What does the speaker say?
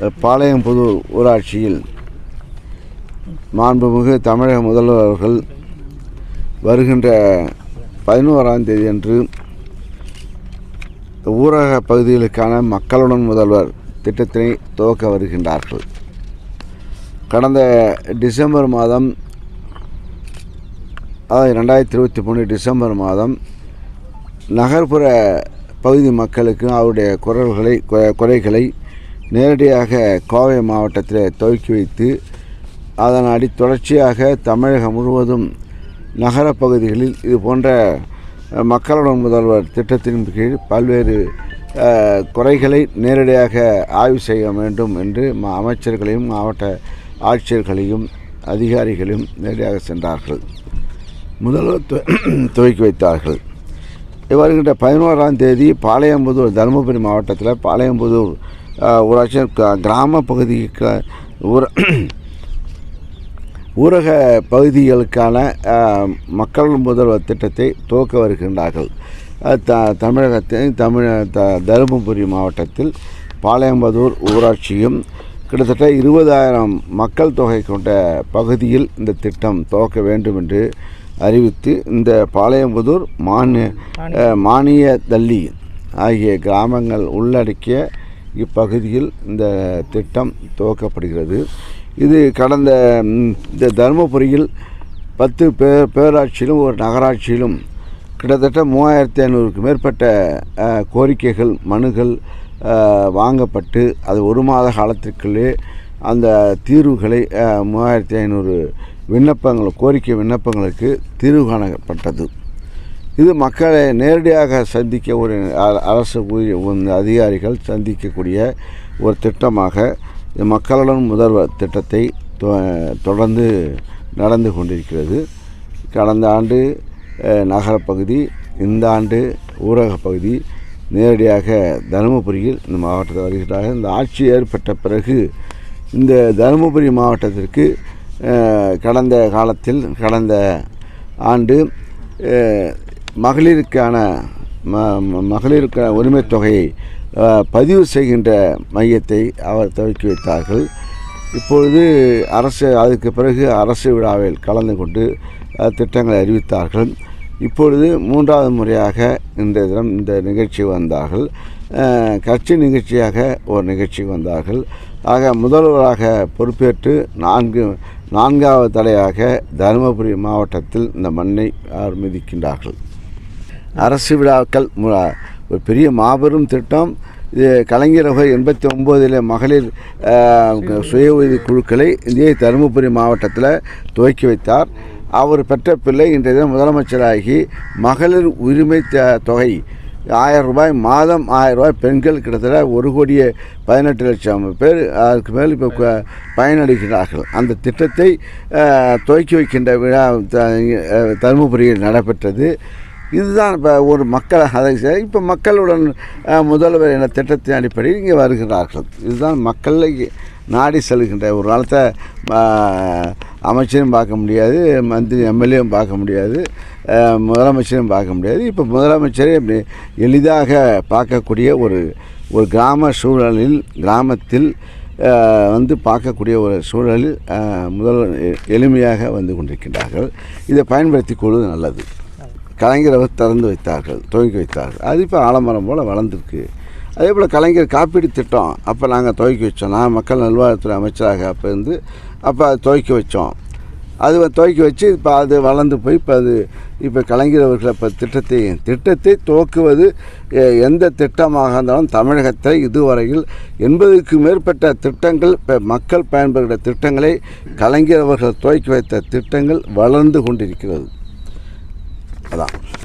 பாளையம்புதூர் ஊராட்சியில் மாண்புமிகு தமிழக முதல்வர் அவர்கள் வருகின்ற பதினோராம் தேதி அன்று ஊரக பகுதிகளுக்கான மக்களுடன் முதல்வர் திட்டத்தினை துவக்க வருகின்றார்கள். கடந்த டிசம்பர் மாதம் அதாவது ரெண்டாயிரத்தி இருபத்தி மூணு டிசம்பர் மாதம் நகர்ப்புற பகுதி மக்களுக்கு அவருடைய குரல்களை குறைகளை நேரடியாக கோவை மாவட்டத்தில் துவக்கி வைத்து அதன் அடி தொடர்ச்சியாக தமிழகம் முழுவதும் நகர பகுதிகளில் இது போன்ற மக்களுடன் முதல்வர் திட்டத்தின் கீழ் பல்வேறு குறைகளை நேரடியாக ஆய்வு செய்ய வேண்டும் என்று அமைச்சர்களையும் மாவட்ட ஆட்சியர்களையும் அதிகாரிகளையும் நேரடியாக சென்றார்கள். முதல்வர் துவ- துவக்கி வைத்தார்கள். வருகின்ற பதினோராம் தேதி பாளையம்புதூர் தருமபுரி மாவட்டத்தில் பாளையம்புதூர் ஊராட்சி கிராம பகுதிக்கு ஊர ஊரக பகுதிகளுக்கான மக்கள் முதல்வர் திட்டத்தை துவக்க வருகின்றார்கள். த தமிழகத்தின் தமிழ த தருமபுரி மாவட்டத்தில் பாளையம்பதூர் ஊராட்சியும் கிட்டத்தட்ட இருபதாயிரம் மக்கள் தொகை கொண்ட பகுதியில் இந்த திட்டம் துவக்க வேண்டும் என்று அறிவித்து இந்த பாளையம்புதூர் மானிய மானிய தள்ளி ஆகிய கிராமங்கள் உள்ளடக்கிய இப்பகுதியில் இந்த திட்டம் துவக்கப்படுகிறது. இது கடந்த இந்த தருமபுரியில் பத்து பேர் பேராட்சியிலும் ஒரு நகராட்சியிலும் கிட்டத்தட்ட மூவாயிரத்தி ஐநூறுக்கு மேற்பட்ட கோரிக்கைகள் மனுகள் வாங்கப்பட்டு அது ஒரு மாத காலத்திற்குள்ளே அந்த தீர்வுகளை மூவாயிரத்தி ஐநூறு விண்ணப்பங்கள் கோரிக்கை விண்ணப்பங்களுக்கு தீர்வு காணப்பட்டது. இது மக்களை நேரடியாக சந்திக்க ஒரு அ- அரசு அதிகாரிகள் சந்திக்கக்கூடிய ஒரு திட்டமாக மக்களுடன் முதல்வர் திட்டத்தை தொ- தொடர்ந்து நடந்து கொண்டிருக்கிறது. கடந்த ஆண்டு நகரப்பகுதி இந்த ஆண்டு ஊரகப் பகுதி நேரடியாக தருமபுரியில் இந்த மாவட்டத்தில் வருகிறார்கள். இந்த ஆட்சி ஏற்பட்ட பிறகு இந்த தருமபுரி மாவட்டத்திற்கு கடந்த காலத்தில் கடந்த ஆண்டு மகளிருக்கான ம மகளிருக்கான உரிமைத் தொகையை பதிவு செய்கின்ற மையத்தை அவர் துவக்கி வைத்தார்கள். இப்பொழுது அரசு அதுக்கு பிறகு அரசு விழாவில் கலந்து கொண்டு திட்டங்களை அறிவித்தார்கள். இப்பொழுது மூன்றாவது முறையாக இன்றைய தினம் இந்த நிகழ்ச்சி வந்தார்கள். கட்சி நிகழ்ச்சியாக ஒரு நிகழ்ச்சி வந்தார்கள். ஆக முதல்வராக பொறுப்பேற்று நான்கு நான்காவது தடையாக தருமபுரி மாவட்டத்தில் இந்த மண்ணை அவர் மிதிக்கின்றார்கள். அரசு விழாக்கள் ஒரு பெரிய மாபெரும் திட்டம். இது கலைஞர் அவர்கள் எண்பத்தி ஒம்போதில் மகளிர் சுய உதவி குழுக்களை இந்திய தருமபுரி மாவட்டத்தில் துவக்கி வைத்தார். அவர் பெற்ற பிள்ளை இன்றைய தினம் முதலமைச்சராகி மகளிர் உரிமை தொகை ஆயிரம் ரூபாய் மாதம் ஆயிரம் ரூபாய் பெண்கள் கிட்டத்தட்ட ஒரு கோடியே பதினெட்டு லட்சம் பேர் அதுக்கு மேல் இப்போ பயனடைகிறார்கள். அந்த திட்டத்தை துவக்கி வைக்கின்ற விழா த- தருமபுரியில் நடைபெற்றது. இதுதான் இப்போ ஒரு மக்கள் அதை இப்போ மக்களுடன் முதல்வர் என திட்டத்தின் அடிப்படையில் இங்கே வருகிறார்கள். இதுதான் மக்களை நாடி செல்கின்ற ஒரு காலத்தை அமைச்சரும் பார்க்க முடியாது மந்திரி எம்எல்ஏவும் பார்க்க முடியாது முதலமைச்சரும் பார்க்க முடியாது. இப்போ முதலமைச்சரே எளிதாக பார்க்கக்கூடிய ஒரு ஒரு கிராம சூழலில் கிராமத்தில் வந்து பார்க்கக்கூடிய ஒரு சூழலில் முதல்வர் எ- எளிமையாக வந்து கொண்டிருக்கின்றார்கள். இதை பயன்படுத்தி கொள்வது நல்லது. கலைஞர் அவர் திறந்து வைத்தார்கள் துவக்கி வைத்தார்கள். அது இப்போ ஆலமரம் போல் வளர்ந்துருக்கு. அதே போல் கலைஞர் காப்பீடு திட்டம் அப்போ நாங்கள் துவக்கி வச்சோம். நான் மக்கள் நல்வாழ்வுத்துறை அமைச்சராக அப்போ இருந்து அப்போ அது துவக்கி வச்சோம். அது துவக்கி வச்சு இப்போ அது வளர்ந்து போய் இப்போ அது இப்போ கலைஞர் அவர்கள் இப்போ திட்டத்தை திட்டத்தை துவக்குவது எந்த திட்டமாக இருந்தாலும் தமிழகத்தை இதுவரையில் எண்பதுக்கு மேற்பட்ட திட்டங்கள் இப்போ மக்கள் பயன்படுகிற திட்டங்களை கலைஞர் அவர்கள் துவக்கி வைத்த திட்டங்கள் வளர்ந்து கொண்டிருக்கிறது. அதான்